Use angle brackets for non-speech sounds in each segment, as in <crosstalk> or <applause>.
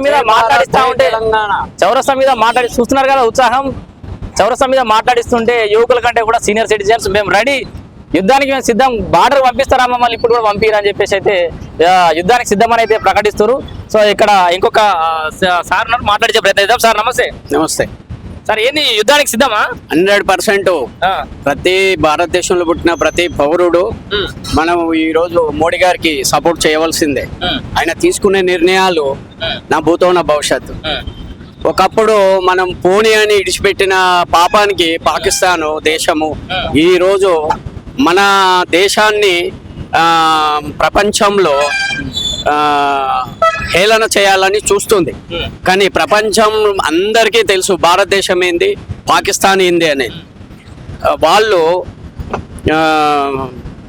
మీద మాట్లాడిస్తా ఉంటే తెలంగాణ. చౌరస్తా మీద మాట్లాడి చూస్తున్నారు కదా ఉత్సాహం? చౌరస్తా మీద మాట్లాడిస్తుంటే యువకుల కంటే కూడా సీనియర్ సిటిజన్స్ మేము రెడీ. యుద్ధానికి మేము సిద్ధం. బార్డర్ పంపిస్తారా మమ్మల్ని? ఇప్పుడు కూడా పంపిరా అని చెప్పేసి అయితే యుద్ధానికి సిద్ధమని అయితే ప్రకటిస్తారు సో ఇక్కడ ఇంకొక సార్ మాట్లాడించే ప్రయత్నం చేద్దాం. సార్ నమస్తే. నమస్తే. సార్ ఏంది యుద్ధానికి సిద్ధమా? Hundred percent. ప్రతి భారతదేశంలో పుట్టిన ప్రతి పౌరుడు మనం ఈ రోజు మోడీ గారికి సపోర్ట్ చేయవలసిందే. ఆయన తీసుకునే నిర్ణయాలు నా భూతో నా భవిష్యత్తు ఒకప్పుడు మనం పోనీ అని ఇడిచిపెట్టిన పాపానికి పాకిస్తాన్ దేశము ఈ రోజు మన దేశాన్ని ఆ, ప్రపంచంలో హేళన చేయాలని చూస్తుంది. కానీ ప్రపంచం అందరికీ తెలుసు భారతదేశం ఏంది పాకిస్తాన్ ఏంది అనేది వాళ్ళు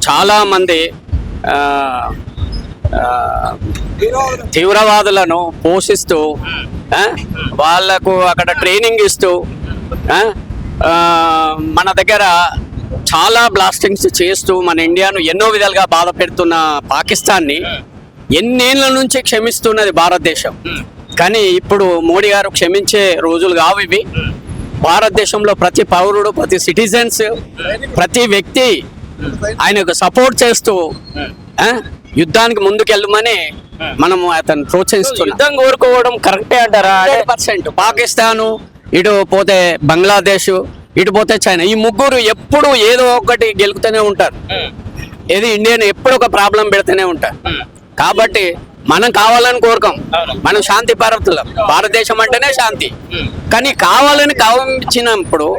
చాలామంది తీవ్రవాదులను పోషిస్తూ వాళ్ళకు వాళ్ళకు అక్కడ ట్రైనింగ్ ఇస్తూ మన దగ్గర చాలా బ్లాస్టింగ్స్ చేస్తూ మన ఇండియాను ఎన్నో విధాలుగా బాధ పెడుతున్న పాకిస్తాన్ని ఎన్నేళ్ళ నుంచి క్షమిస్తున్నది భారతదేశం. కానీ ఇప్పుడు మోడీ గారు క్షమించే రోజులు కావు ఇవి. భారతదేశంలో ప్రతి పౌరుడు ప్రతి సిటిజన్స్ ప్రతి వ్యక్తి ఆయనకు సపోర్ట్ చేస్తూ యుద్ధానికి ముందుకెళ్ళమని మనము అతను ప్రోత్సహిస్తున్నాం. యుద్ధం కోరుకోవడం కరెక్టే అంటారా? Hundred percent. పాకిస్తాను ఇటు పోతే బంగ్లాదేశ్ ఇటు పోతే చైనా. ఈ ముగ్గురు ఎప్పుడు ఏదో ఒకటి గెలుకుతూనే ఉంటారు. ఏది ఇండియన్ ఎప్పుడు ఒక ప్రాబ్లం పెడుతూనే ఉంటారు. కాబట్టి మనం కావాలని కోరుకోం. మనం శాంతి భారతులం భారతదేశం అంటేనే శాంతి. కానీ కావాలని కావించినప్పుడు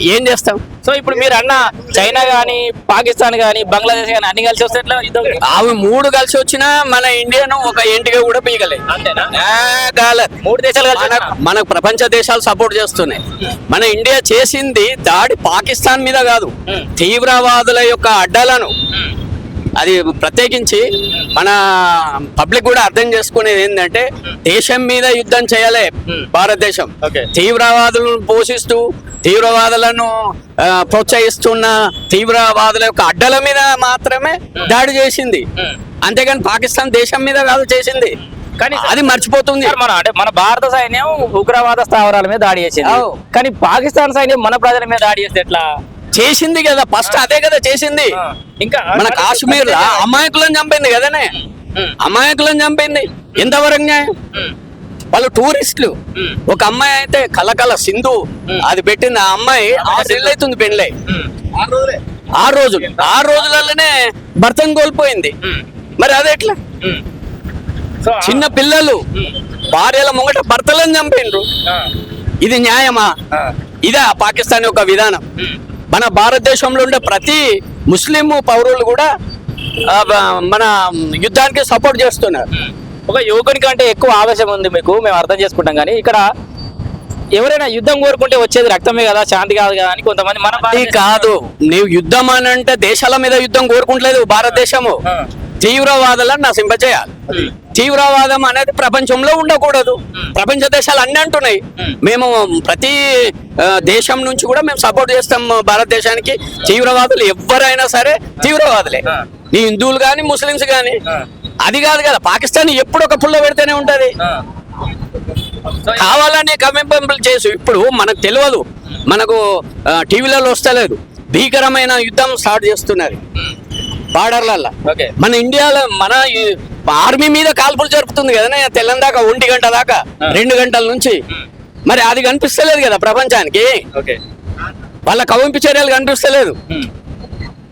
ఏం చేస్తాం? సో ఇప్పుడు మీరు అన్న చైనా గానీ పాకిస్తాన్ గానీ బంగ్లాదేశ్ గానీ అన్ని కలిసి వస్తే అవి మూడు కలిసి వచ్చినా మన ఇండియాను ఒక ఇంటిగా కూడా పీగలేదు కాలేదు. మూడు దేశాలు కలిసి మన వచ్చినా? మన ప్రపంచ దేశాలు సపోర్ట్ చేస్తున్నాయి. మన ఇండియా చేసింది దాడి పాకిస్తాన్ మీద కాదు. తీవ్రవాదుల యొక్క అడ్డాలను అది ప్రత్యేకించి మన పబ్లిక్ కూడా అర్థం చేసుకునేది ఏంటంటే దేశం మీద యుద్ధం చేయాలి Hmm. భారతదేశం. తీవ్రవాదులను పోషిస్తూ తీవ్రవాదులను ప్రోత్సహిస్తున్న తీవ్రవాదుల యొక్క అడ్డల మీద మాత్రమే దాడి చేసింది Hmm. అంతేగాని పాకిస్తాన్ దేశం మీద కాదు చేసింది కానీ అది మర్చిపోతుంది మన అంటే మన భారత సైన్యం ఉగ్రవాద స్థావరాల మీద దాడి చేసింది. కానీ పాకిస్తాన్ సైన్యం మన ప్రజల మీద దాడి చేస్తే ఎట్లా చేసింది కదా ఫస్ట్ అదే కదా చేసింది. ఆ, ఇంకా మన కాశ్మీర్లో అమాయకులను చంపింది కదనే? అమాయకులను చంపింది. ఎంతవరకు న్యాయం? వాళ్ళు టూరిస్టులు. ఒక అమ్మాయి అయితే కలకల సింధు. అది పెట్టింది ఆ అమ్మాయి ఆరు నెలలు అవుతుంది పెళ్ళై. ఆరు రోజులు. ఆరు రోజులలోనే భర్తను కోల్పోయింది. మరి అదే ఎట్లా? ఆ- చిన్న పిల్లలు భార్యల ముంగట భర్తలను చంపిండ్రు. ఆ, ఇది న్యాయమా? ఆ, ఇదా పాకిస్తాన్ యొక్క విధానం. మన భారతదేశంలో ఉండే ప్రతి ముస్లిం పౌరులు కూడా మన యుద్ధానికి సపోర్ట్ చేస్తున్నారు. ఒక యువకుని కంటే ఎక్కువ ఆవేశం ఉంది మీకు మేము అర్థం చేసుకుంటాం కానీ ఇక్కడ ఎవరైనా యుద్ధం కోరుకుంటే వచ్చేది రక్తమే కదా శాంతి కాదు కదా అని కొంతమంది మన కాదు. నీవు యుద్ధం అని అంటే దేశాల మీద యుద్ధం కోరుకుంటలేదు భారతదేశము. తీవ్రవాదులను నశింపచేయాలి ఉమ్, తీవ్రవాదం అనేది ప్రపంచంలో ఉండకూడదు. ప్రపంచ దేశాలు అన్ని అంటున్నాయి. మేము ప్రతి దేశం నుంచి కూడా మేము సపోర్ట్ చేస్తాం భారతదేశానికి. తీవ్రవాదులు ఎవరైనా సరే తీవ్రవాదులే. నీ హిందువులు కానీ ముస్లిమ్స్ కానీ అది కాదు కదా పాకిస్తాన్ ఎప్పుడు ఒక పుల్ల పెడితేనే ఉంటది. కావాలని కమింపంపులు చేసు. ఇప్పుడు మనకు తెలియదు. మనకు టీవీలలో వస్తలేదు. భీకరమైన యుద్ధం స్టార్ట్ చేస్తున్నారు. బార్డర్లల్లో. ఓకే. మన ఇండియాలో మన ఆర్మీ మీద కాల్పులు జరుపుతుంది కదా తెల్లని దాకా ఒంటి గంట దాకా. రెండు గంటల నుంచి. మరి అది కనిపిస్తలేదు కదా ప్రపంచానికి. వాళ్ళ కవింపు చర్యలు కనిపిస్తలేదు.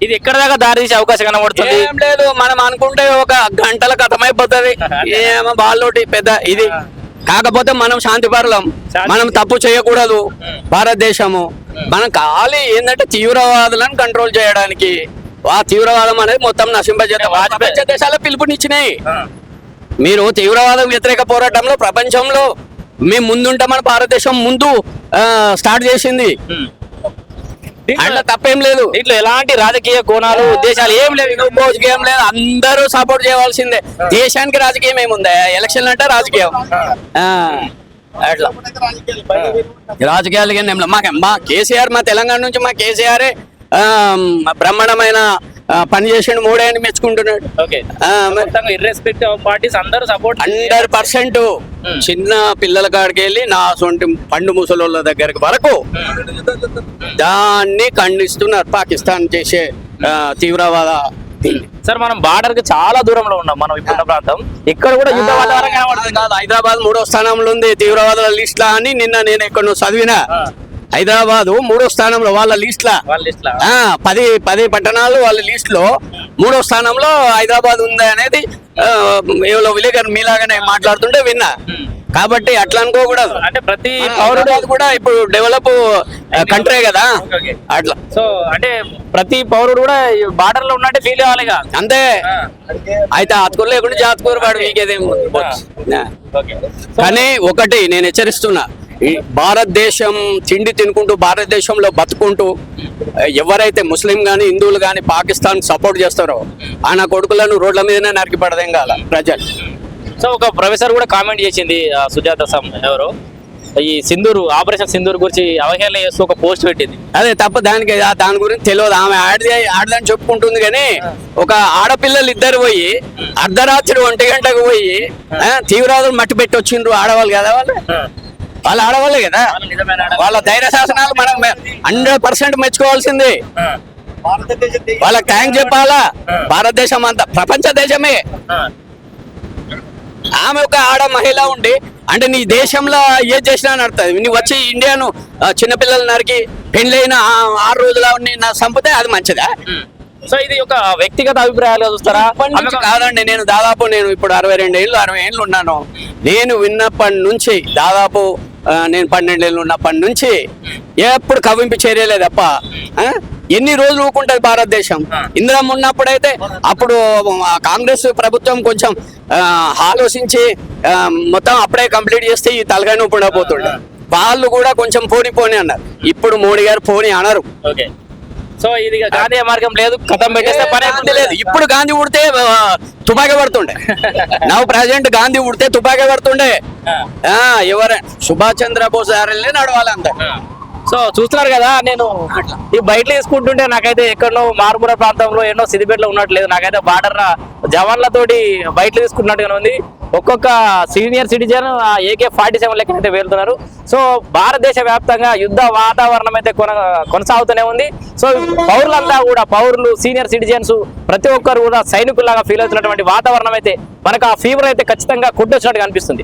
ఇది ఎక్కడ దాకా దారి తీసే అవకాశం కనబడుతుంది? ఏం లేదు మనం అనుకుంటే ఒక గంటల కథమైపోతుంది <laughs> ఏమో వాళ్ళోటి పెద్ద ఇది. కాకపోతే మనం శాంతి పరులం. మనం తప్పు చేయకూడదు. భారతదేశము. మనం ఖాళీ ఏంటంటే తీవ్రవాదులను కంట్రోల్ చేయడానికి. ఆ తీవ్రవాదం అనేది మొత్తం వాజ్పేయి- ప్రపంచ దేశాలు పిలుపునిచ్చినాయి. మీరు తీవ్రవాదం వ్యతిరేక పోరాటంలో ప్రపంచంలో మేము ముందుంటామని భారతదేశం ముందు స్టార్ట్ చేసింది. అందులో తప్పేం లేదు. దీంట్లో ఎలాంటి రాజకీయ కోణాలు ఉద్దేశాలు ఏం లేవు ఏం లేదు. అందరూ సపోర్ట్ చేయవలసిందే. దేశానికి రాజకీయం ఏముంది? ఎలక్షన్ అంటే రాజకీయం. అట్లా. రాజకీయాలు కానీ. మాకు మా కేసీఆర్ మా తెలంగాణ నుంచి మా కేసీఆర్ బ్రహ్మాండమైన పని చేసిండు మెచ్చుకుంటున్నాడు. పార్టీస్ అందరూ సపోర్ట్ హండ్రెడ్ పర్సెంట్ చిన్న పిల్లల కాడికి వెళ్ళి నా సొంటి పండు ముసలోళ్ళ దగ్గరికి వరకు దాన్ని ఖండిస్తున్నారు. పాకిస్తాన్ చేసే తీవ్రవాద. సార్ మనం బార్డర్కి చాలా దూరంలో ఉన్నాం మనం ఇప్పుడున్న ప్రాంతం. ఇక్కడ కూడా యుద్ధ వాతావరణం హైదరాబాద్ మూడో స్థానంలో ఉంది తీవ్రవాదుల లిస్ట్ లా అని నిన్న నేను ఎక్కడో చదివినా. హైదరాబాద్ మూడో స్థానంలో వాళ్ళ లిస్ట్ పది పది పట్టణాలు వాళ్ళ లిస్ట్లో మూడో స్థానంలో హైదరాబాద్ ఉంది అనేది ఎవరో విలేకరు మీలాగానే మాట్లాడుతుంటే విన్నా. కాబట్టి అట్లా అనుకోకూడదు. అంటే ప్రతి పౌరుడు కూడా ఇప్పుడు డెవలప్ కంట్రీ కదా. అట్లా. సో అంటే ప్రతి పౌరుడు కూడా బార్డర్లో ఉన్నట్టే ఫీల్ అవ్వాలిగా అంతే. అయితే ఆతుకూరు లేకుండా జాతకూరు వాడు మీకేదేం కానీ ఒకటి నేను హెచ్చరిస్తున్నా. ఈ భారతదేశం తిండి తినుకుంటూ భారతదేశంలో బతుకుంటూ ఎవరైతే ముస్లిం గాని హిందువులు గాని పాకిస్తాన్ సపోర్ట్ చేస్తారో ఆయన కొడుకులను రోడ్ల మీదనే నరికి పడదేం కాల ప్రజలు. సో ఒక ప్రొఫెసర్ కూడా కామెంట్ చేసింది సుజాత సమ్ ఎవరు. ఈ సింధూరు ఆపరేషన్ సింధూర్ గురించి అవహేళన చేస్తూ ఒక పోస్ట్ పెట్టింది. అదే తప్ప దానికి ఆ దాని గురించి తెలియదు. ఆమె ఆడది ఆడదని చెప్పుకుంటుంది కానీ ఒక ఆడపిల్లలు ఇద్దరు పోయి అర్ధరాత్రి ఒంటి గంటకు పోయి తీవ్రవాదులు మట్టి పెట్టి వచ్చిండ్రు ఆడవాళ్ళు కదా వాళ్ళు? వాళ్ళు ఆడవాళ్ళే కదా? వాళ్ళ ధైర్య శాసనాలు మనం హండ్రెడ్ పర్సెంట్ మెచ్చుకోవాల్సింది. వాళ్ళకి థ్యాంక్ చెప్పాలా? భారతదేశం అంతా ప్రపంచ దేశమే. ఆమె ఒక ఆడ మహిళ ఉండి అంటే నీ దేశంలో ఏది చేసినా నడుతుంది నువ్వు వచ్చి ఇండియాను చిన్నపిల్లలు నరికి పెళ్ళైన ఆరు రోజుల నా సంపితే అది మంచిదా? సో ఇది ఒక వ్యక్తిగత అభిప్రాయాలుగా చూస్తారా? కాదండి నేను దాదాపు నేను ఇప్పుడు అరవై రెండు ఏళ్ళు అరవై ఏళ్ళు ఉన్నాను. నేను విన్నప్పటి నుంచి దాదాపు నేను పన్నెండు ఏళ్ళు ఉన్నప్పటి నుంచి ఎప్పుడు కవింపు చర్యలే తప్ప ఆ, ఎన్ని రోజులు ఊకుంటది భారతదేశం? ఇందిరమ్మ ఉన్నప్పుడైతే అప్పుడు కాంగ్రెస్ ప్రభుత్వం కొంచెం ఆలోచించి మొత్తం అప్పుడే కంప్లీట్ చేస్తే ఈ నొప్పి ఉండబోతుండే వాళ్ళు కూడా కొంచెం పోని పోని అన్నారు. ఇప్పుడు మోడీ గారు పోని అనరు. ఓకే. సో ఇది గాంధీ మార్గం లేదు. కథం పెట్టేస్తే పని గాంధీ లేదు. ఇప్పుడు గాంధీ ఉడితే తుపాకీ పడుతుండే నవ్వు ప్రజెంట్ గాంధీ ఉడితే తుపాకీ పడుతుండే ఆ, ఎవరే? సుభాష్ చంద్రబోస్ దారిలే నడవాలంత సో చూస్తున్నారు కదా నేను ఈ బయట తీసుకుంటుంటే నాకైతే ఎక్కడో మారుమూల ప్రాంతంలో ఎన్నో సిద్దిపేటలో ఉన్నట్లేదు నాకైతే బార్డర్ జవాన్లతోటి బయట తీసుకున్నట్టుగా ఉంది. ఒక్కొక్క senior citizen AK forty seven లెక్కన అయితే వెళ్తున్నారు సో భారతదేశ వ్యాప్తంగా యుద్ధ వాతావరణం అయితే కొన కొనసాగుతూనే ఉంది. సో పౌరులంతా కూడా పౌరులు సీనియర్ సిటిజన్స్ ప్రతి ఒక్కరు కూడా సైనికుల్లాగా ఫీల్ అవుతున్నటువంటి వాతావరణం అయితే మనకు ఆ ఫీవర్ అయితే ఖచ్చితంగా కొట్టొచ్చినట్టుగా అనిపిస్తుంది.